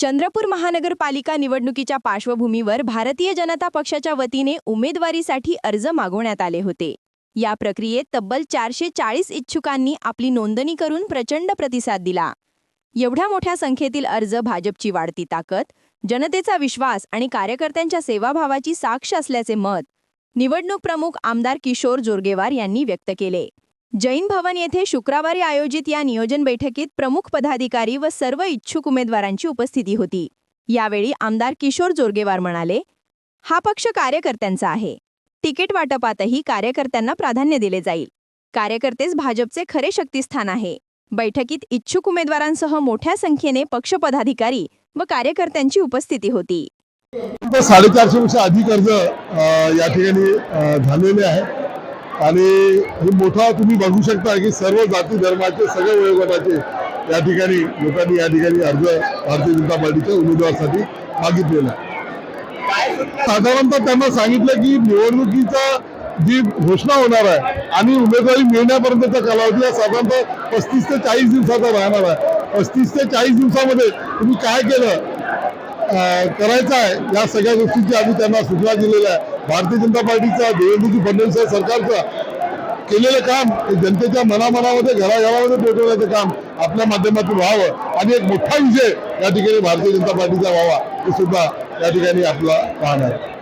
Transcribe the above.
चंद्रपूर महानगरपालिका निवडणुकीच्या पार्श्वभूमीवर भारतीय जनता पक्षाच्या वतीने उमेदवारीसाठी अर्ज मागवण्यात आले होते. या प्रक्रियेत तब्बल चारशे चाळीस इच्छुकांनी आपली नोंदणी करून प्रचंड प्रतिसाद दिला. एवढ्या मोठ्या संख्येतील अर्ज भाजपची वाढती ताकद जनतेचा विश्वास आणि कार्यकर्त्यांच्या सेवाभावाची साक्ष असल्याचे मत निवडणूक प्रमुख आमदार किशोर जोरगेवार यांनी व्यक्त केले. जैन भवन येथे शुक्रवारी आयोजित या नियोजन बैठकीत प्रमुख पदाधिकारी व सर्व इच्छुक उमेदवारांची उपस्थिती होती. यावेळी आमदार किशोर जोरगेवार म्हणाले हा पक्ष कार्यकर्त्यांचा आहे. तिकीट वाटपातही कार्यकर्त्यांना प्राधान्य दिले जाईल. कार्यकर्तेच भाजपचे खरे शक्तिस्थान आहे. बैठकीत इच्छुक उमेदवारांसह मोठ्या संख्येने पक्षपदाधिकारी व कार्यकर्त्यांची उपस्थिती होती. साडेचारशे पेक्षा अधिक अर्ज या ठिकाणी झालेले आहे. आणि हे मोठा तुम्ही बघू शकता की सर्व जाती धर्माचे सगळे वयोगटाचे या ठिकाणी लोकांनी या ठिकाणी अर्ज भारतीय जनता पार्टीच्या उमेदवारासाठी मागितलेला साधारणतः त्यांना सांगितलं की निवडणुकीचा जी घोषणा होणार आहे आणि उमेदवारी मिळण्यापर्यंतचा कालावधी हा साधारणतः पस्तीस ते चाळीस दिवसाचा राहणार आहे. पस्तीस ते चाळीस दिवसामध्ये तुम्ही काय केलं? करायचा आहे. या सगळ्या गोष्टींची आम्ही त्यांना सूचना दिलेल्या आहे. भारतीय जनता पार्टीचा देवेंद्रजी फडणवीस सरकारचं केलेलं काम जनतेच्या मनामनामध्ये घराघरामध्ये पोहोचवण्याचं काम आपल्या माध्यमातून व्हावं. आणि एक मोठा विजय या ठिकाणी भारतीय जनता पार्टीचा व्हावा हे सुद्धा या ठिकाणी आपला पाहणार आहे.